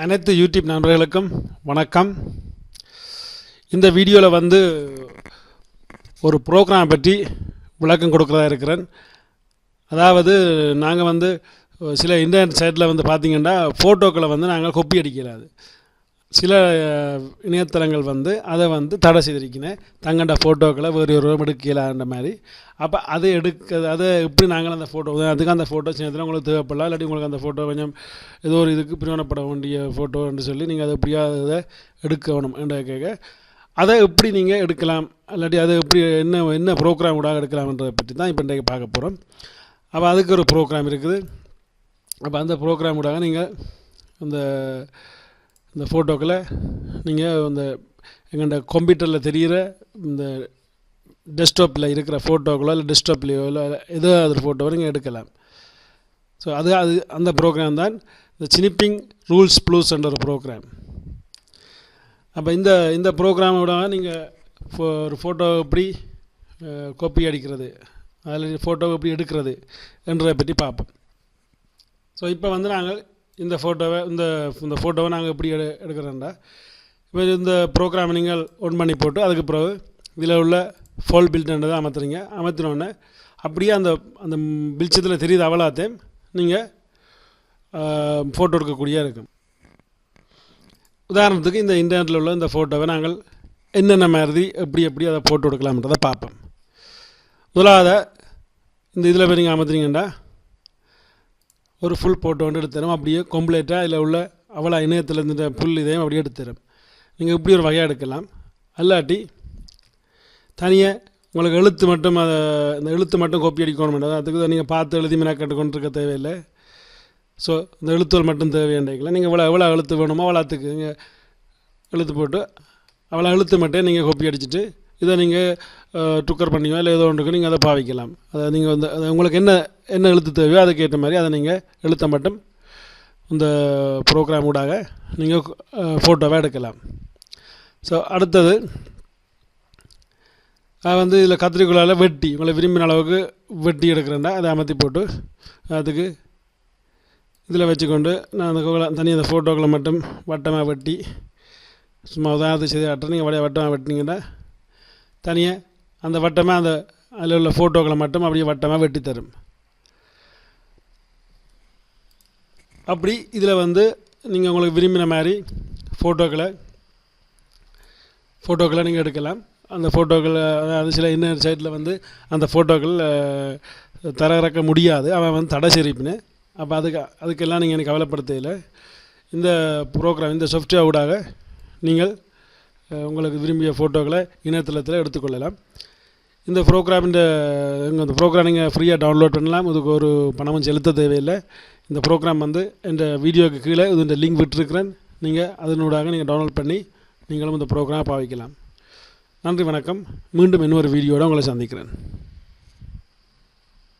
அனைத்து யூடியூப் நண்பர்களுக்கும் வணக்கம். இந்த வீடியோவில் வந்து ஒரு ப்ரோக்ராம் பற்றி விளக்கம் கொடுக்குறதா இருக்கிறேன். அதாவது நாங்கள் வந்து சில இன்டர்நெட் சைட்டில் வந்து பார்த்திங்கன்னா ஃபோட்டோக்களை வந்து நாங்கள் கொப்பி அடிக்கிறாது. சில இணையதளங்கள் வந்து அதை வந்து தடை செய்திருக்கினேன் தங்கண்ட ஃபோட்டோக்களை வேறு ஒரு எடுக்கலான்ற மாதிரி. அப்போ அதை எடுக்க அதை எப்படி நாங்கள் அந்த ஃபோட்டோ அதுக்கு அந்த ஃபோட்டோ சேர்த்துல உங்களுக்கு தேவைப்படலாம். இல்லாட்டி உங்களுக்கு அந்த ஃபோட்டோ கொஞ்சம் ஏதோ ஒரு இதுக்கு பிரயோஜனப்பட வேண்டிய ஃபோட்டோன்னு சொல்லி நீங்கள் அதை எப்படியா அதை எடுக்கணும் என்ற கேட்க அதை எப்படி நீங்கள் எடுக்கலாம்? இல்லாட்டி அதை எப்படி என்ன என்ன ப்ரோக்ராம் கூட எடுக்கலாம்ன்றதை பற்றி தான் இப்போ இன்றைக்கு பார்க்க போகிறோம் அப்போ அதுக்கு ஒரு ப்ரோக்ராம் இருக்குது. அப்போ அந்த ப்ரோக்ராம் கூட நீங்கள் அந்த இந்த ஃபோட்டோக்களை நீங்கள் இந்த எங்கள்கிட்ட கம்ப்யூட்டரில் தெரிகிற இந்த டெஸ்க்டாப்பில் இருக்கிற ஃபோட்டோக்களோ இல்லை டெஸ்க்டாப்லேயோ இல்லை ஏதோ ஒரு ஃபோட்டோவை நீங்கள் எடுக்கலாம். ஸோ அது அது அந்த ப்ரோக்ராம் தான் இந்த சினிப்பிங் ரூல்ஸ் ப்ளூஸ் என்ற ஒரு ப்ரோக்ராம் அப்போ இந்த இந்த ப்ரோக்ராமோட நீங்கள் ஃபோ ஒரு ஃபோட்டோ எப்படி கோப்பி அடிக்கிறது அதில் ஃபோட்டோ எப்படி எடுக்கிறது என்றதை பற்றி பார்ப்போம். ஸோ இப்போ வந்து நாங்கள் இந்த ஃபோட்டோவை இந்த இந்த ஃபோட்டோவை நாங்கள் எப்படி எடு எடுக்கிறோம்டா? இப்போ இந்த ப்ரோக்ராமை நீங்கள் ஒன் பண்ணி போட்டு அதுக்கு பிறகு இதில் உள்ள ஃபோல் பில்ட்ன்றதை அமர்த்துறீங்க. அமர்த்தினோடனே அப்படியே அந்த அந்த பில்ச்சத்தில் தெரியுது அவலாத்தையும் நீங்கள் ஃபோட்டோ எடுக்கக்கூடிய இருக்கும். உதாரணத்துக்கு இந்த இன்டர்நெட்டில் உள்ள இந்த ஃபோட்டோவை நாங்கள் என்னென்ன மாதிரி எப்படி எப்படி அதை ஃபோட்டோ எடுக்கலாம்ன்றதை பார்ப்போம். முதலாவது இந்த இதில் போய் நீங்கள் அமர்த்துறீங்கண்டா? ஒரு ஃபுல் ஃபோட்டோ வந்து எடுத்துறோம். அப்படியே கம்ப்ளீட்டாக இதில் உள்ள அவ்வளோ இணையத்தில் இருந்த புல் இதையும் அப்படியே எடுத்துறோம். நீங்கள் இப்படி ஒரு வகையாக எடுக்கலாம். அல்லாட்டி தனியாக உங்களுக்கு எழுத்து மட்டும் அதை இந்த எழுத்து மட்டும் கோப்பி அடிக்கணும் அதுக்கு நீங்கள் பார்த்து எழுதி மெனக்கட்டு கொண்டு இருக்க தேவையில்லை. ஸோ இந்த எழுத்துகள் மட்டும் தேவையாண்டிக்கலாம் நீங்கள் எவ்வளோ எவ்வளோ எழுத்து வேணுமோ அவ்வளோத்துக்கு நீங்கள் எழுத்து போட்டு அவ்வளோ எழுத்து மட்டும் நீங்கள் கோப்பி அடிச்சுட்டு இதை நீங்கள் டுக்கர் பண்ணியோ இல்லை ஏதோ ஒன்றுக்கு நீங்கள் அதை பாவிக்கலாம். அதை நீங்கள் வந்து அது உங்களுக்கு என்ன என்ன எழுத்து தேவையோ அதுக்கேற்ற மாதிரி அதை நீங்கள் எழுத்தை மட்டும் இந்த ப்ரோக்ராம் ஊடாக நீங்கள் ஃபோட்டோவை எடுக்கலாம். ஸோ அடுத்தது வந்து இதில் கத்திரிக்கோளால் வெட்டி உங்களை விரும்பின அளவுக்கு வெட்டி எடுக்கிறேன்டா அதை அமர்த்தி போட்டு அதுக்கு இதில் வச்சுக்கொண்டு நான் அந்த கோல தனியாக அந்த ஃபோட்டோக்களை மட்டும் வட்டமாக வெட்டி சும்மா உதாரணத்து செய்து காட்டுறேன். நீங்கள் வடைய வட்டமாக வெட்டினீங்கன்னா தனியாக அந்த வட்டமாக அந்த அதில் உள்ள ஃபோட்டோக்களை மட்டும் அப்படியே வட்டமாக வெட்டி தரும் அப்படி இதில் வந்து நீங்கள் உங்களுக்கு விரும்பின மாதிரி ஃபோட்டோக்களை ஃபோட்டோக்களை நீங்கள் எடுக்கலாம். அந்த ஃபோட்டோக்களை அதாவது சில இன்னர் சைட்டில் வந்து அந்த ஃபோட்டோக்கள் அஹ், முடியாது. அவன் வந்து தடை செறிப்பினு அப்போ அதுக்கு அதுக்கெல்லாம் நீங்கள் எனக்கு கவலைப்படுத்தையில் இந்த ப்ரோக்ராம் இந்த சாஃப்ட்வேர் ஊடாக நீங்கள் உங்களுக்கு விரும்பிய ஃபோட்டோக்களை இணையதளத்தில் எடுத்துக்கொள்ளலாம். இந்த ப்ரோக்ராம் இந்த இந்த ப்ரோக்ராம் நீங்கள் ஃப்ரீயாக டவுன்லோட் பண்ணலாம். இதுக்கு ஒரு பணமும் செலுத்த தேவையில்லை. இந்த ப்ரோக்ராம் வந்து இந்த வீடியோக்கு கீழே இது இந்த லிங்க் விட்டுருக்கிறேன். நீங்கள் அதனூடாக நீங்கள் டவுன்லோட் பண்ணி நீங்களும் இந்த ப்ரோக்ராம் பாவிக்கலாம். நன்றி வணக்கம். மீண்டும் இன்னொரு வீடியோட உங்களை சந்திக்கிறேன்.